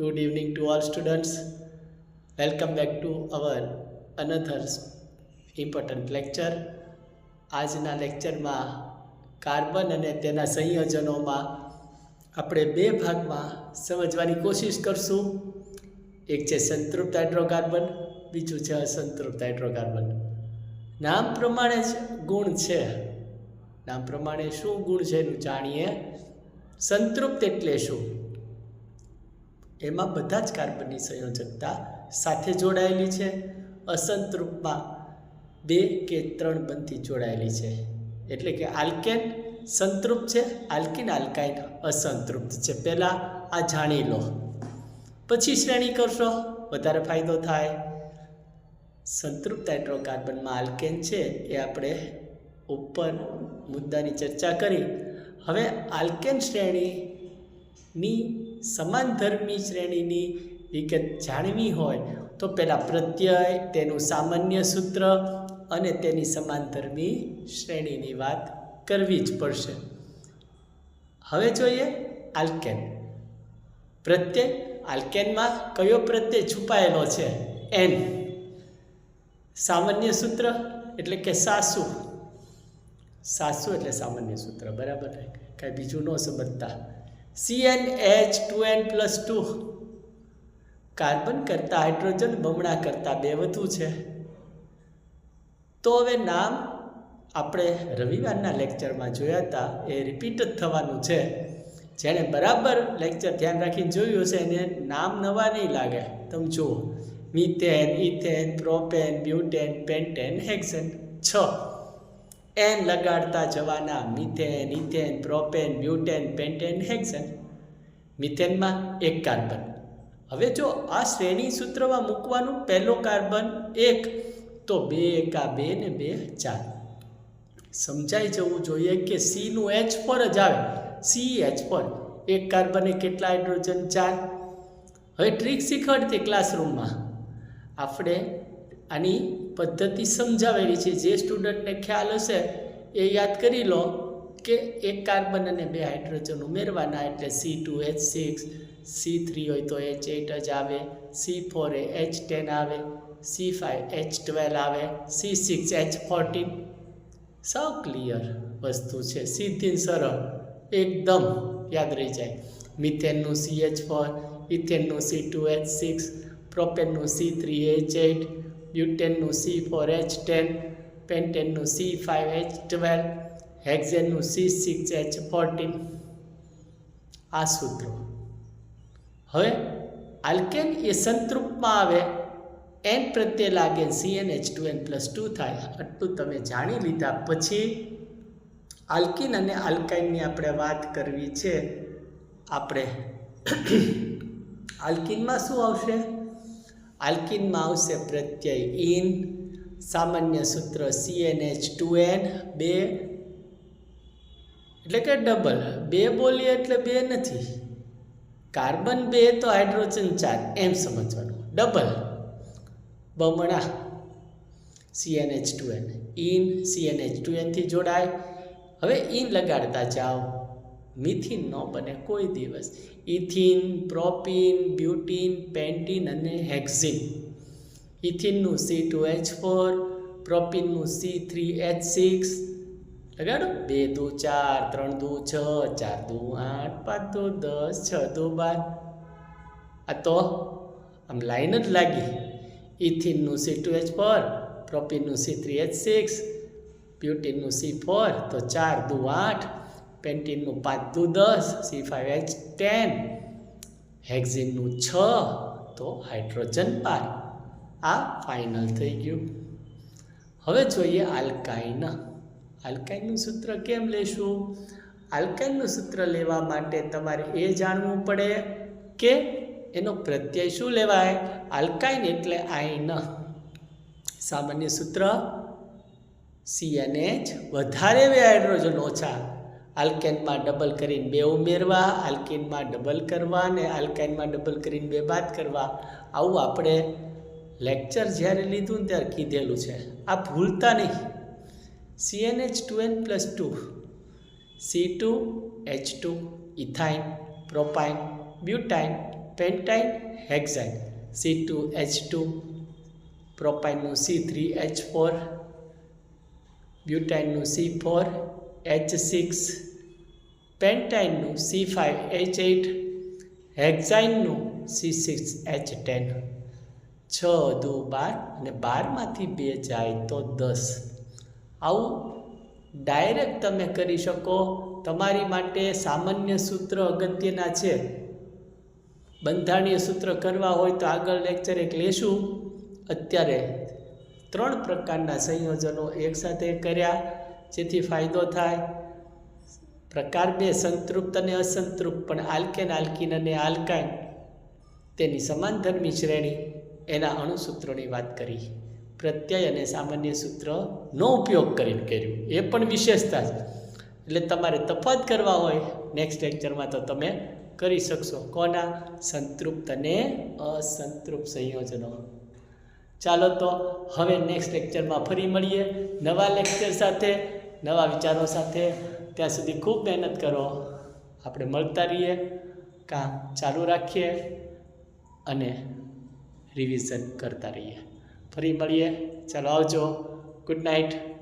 Good evening to all students. Welcome back to our another important lecture. આજના લેક્ચરમાં carbon અને તેના સંયોજનોમાં આપણે બે ભાગમાં સમજવાની કોશિશ કરશું. એક છે સંતૃપ્ત હાઇડ્રોકાર્બન, બીજું છે અસંતૃપ્ત હાઇડ્રોકાર્બન. નામ પ્રમાણે જ ગુણ છે. નામ પ્રમાણે શું ગુણ છે એનું જાણીએ. સંતૃપ્ત એટલે શું? એમાં બધા જ કાર્બનની સંયોજકતા સાથે જોડાયેલી છે. અસંતૃપ્તમાં બે કે ત્રણ બનતી જોડાયેલી છે. એટલે કે આલ્કેન સંતૃપ્ત છે, આલ્કિન આલ્કાઇન અસંતૃપ્ત છે. પહેલાં આ જાણી લો. પછી શ્રેણી કરશો, વધારે ફાયદો થાય. સંતૃપ્ત હાઇડ્રોકાર્બનમાં આલ્કેન છે એ આપણે ઉપર મુદ્દાની ચર્ચા કરી. હવે આલ્કેન શ્રેણીની સમાનધર્મી શ્રેણીની વિગત જાણવી હોય તો પહેલાં પ્રત્યય, તેનું સામાન્ય સૂત્ર અને તેની સમાનધર્મી શ્રેણીની વાત કરવી જ પડશે. હવે જોઈએ આલ્કેન. પ્રત્યય, આલ્કેનમાં કયો પ્રત્યય છુપાયેલો છે? એન. સામાન્ય સૂત્ર એટલે કે સાસુ. સાસુ એટલે સામાન્ય સૂત્ર, બરાબર? કાંઈ બીજું ન સમજતા. C H two N plus two carbon કરતાં હાઇડ્રોજન બમણા કરતાં બે વધુ છે. તો હવે નામ આપણે રવિવારના લેક્ચરમાં જોયા હતા, એ રિપીટ જ થવાનું છે. જેણે બરાબર લેક્ચર ધ્યાન રાખીને જોયું હશે, એને નામ નવા નહીં લાગે. તમે જુઓ. Methane, ethane, propane, butane, pentane, hexane, છ. એન લગાડતા જવાના methane, ethane, propane butane pentane hexane મિથેનમાં એક કાર્બન. હવે જો આ શ્રેણી સૂત્રમાં મૂકવાનું પહેલો કાર્બન એક, તો બે એકા બે ને બે ચાર. સમજાઈ જવું જોઈએ કે સીનું એચ પર જ આવે. સી એચ પર. એક કાર્બને કેટલા હાઇડ્રોજન? ચાર. હવે ટ્રીક શીખવાડતી ક્લાસરૂમમાં આપણે આની પદ્ધતિ સમજાવેલી છે. જે સ્ટુડન્ટને ખ્યાલ હશે એ યાદ કરી લો કે એક કાર્બન અને બે હાઇડ્રોજન ઉમેરવાના એટલે C two H six C three હોય તો એચ એટ જ આવે સી ફોર એ એચ ટેન આવે સી ફાઇવ એચ ટ્વેલ્વ આવે સી સિક્સ એચ ફોર્ટીન સાવ ક્લિયર વસ્તુ છે. સીધી સરળ. એકદમ યાદ રહી જાય. મિથેનનું સી એચ ફોર ઇથેનનું સી ટુ એચ સિક્સ પ્રોપેનનું સી થ્રી એચ એટ બ્યુટેનનું સી ફોર એચ ટેન પેન્ટેનનું સી ફાઇવ એચ ટ્વેલ્વ હેક્ઝેનનું સી સિક્સ એચ ફોર્ટીન આ સૂત્રો. હવે આલ્કેન એ સંતૃપ્તમાં આવે, એન પ્રત્યે લાગે C N H two N plus two થાય. આટલું તમે જાણી લીધા પછી આલ્કિન અને આલ્કાઇનની આપણે વાત કરવી છે. આપણે આલ્કિનમાં શું આવશે? આલ્કિનમાં આવશે પ્રત્યય ઇન સામાન્ય સૂત્ર C N H two N બે, એટલે કે ડબલ બે બોલીએ એટલે બે નથી. કાર્બન બે તો હાઇડ્રોજન ચાર, એમ સમજવાનું. ડબલ બમણા. C N H two N in C N H two એનથી જોડાય. હવે ઇન લગાડતા જાઓ. મિથિન ન બને કોઈ દિવસ. ઇથિન, પ્રોપિન, બ્યુટીન, પેન્ટીન અને હેક્ઝિન. ઇથિનનું સી ટુ એચ ફોર પ્રોપિનનું સી થ્રી એચ સિક્સ લગાડો. બે, દુ, ચાર, ત્રણ, દુ, છ, ચાર, દુ, આઠ, પાંચ, દુ, દસ, છ, દુ, બાર. આ તો આમ લાઈન જ લાગી. ઇથિનનું સી ટુ એચ ફોર પ્રોપિનનું સી થ્રી એચ સિક્સ બ્યુટીનનું સી ફોર તો ચાર, દુ, આઠ. પેન્ટીનનું પાંચ દસ, સી ફાઇવ એચ ટેન હેક્ઝિનનું છ, તો હાઇડ્રોજન બાર. આ ફાઇનલ થઈ ગયું. હવે જોઈએ આલ્કાઇન. આલ્કાઇનનું સૂત્ર કેમ લેશું? આલ્કાઇનનું સૂત્ર લેવા માટે તમારે એ જાણવું પડે કે એનો પ્રત્યય શું લેવાય? આલ્કાઇન એટલે આઈન સામાન્ય સૂત્ર સીએનએચ વધારે બે હાઇડ્રોજન, ઓછા આલ્કેનમાં ડબલ કરીને બે ઉમેરવા, આલ્કિનમાં ડબલ કરવા ને આલ્કાઇનમાં ડબલ કરીને બે બાદ કરવા. આવું આપણે લેક્ચર જ્યારે લીધું ને ત્યારે કીધેલું છે. આ ભૂલતા નહીં. C N H two N plus two C two H two ethyne, propyne, butyne, pentyne, hexyne. C two H two પ્રોપાઇનનું C three H four બ્યુટાઇનનું સી ફોર એચ સિક્સ પેન્ટાઇનનું સી ફાઇવ એચ એટ હેક્સાઇનનું C six H ten છ, દો, બાર અને બારમાંથી બે જાય તો દસ. આવું ડાયરેક્ટ તમે કરી શકો. તમારી માટે સામાન્ય સૂત્ર અગત્યના છે. બંધારણીય સૂત્ર કરવા હોય તો આગળ લેક્ચર એક લેશું. અત્યારે ત્રણ પ્રકારના સંયોજનો એકસાથે કર્યા. જેથી ફાયદો થાય. પ્રકાર બે, સંતૃપ્ત અને અસંતૃપ્ત, પણ આલ્કેન, આલ્કિન અને આલ્કાઇન તેની સમાનધર્મી શ્રેણી. એના અણુસૂત્રોની વાત કરી. પ્રત્યય અને સામાન્ય સૂત્રનો ઉપયોગ કરીને કર્યું. એ પણ વિશેષતા છે. એટલે તમારે તફાત કરવા હોય. નેક્સ્ટ લેક્ચરમાં તો તમે કરી શકશો. કોના? સંતૃપ્ત અને અસંતૃપ્ત સંયોજનો. ચાલો તો હવે નેક્સ્ટ લેક્ચરમાં ફરી મળીએ. નવા લેક્ચર સાથે નવા વિચારો સાથે ત્યાં સુધી ખૂબ મહેનત કરો. આપણે મળતા રહીએ, કામ ચાલુ રાખીએ અને રિવિઝન કરતા રહીએ. ફરી મળીએ. ચાલો આવજો. Good night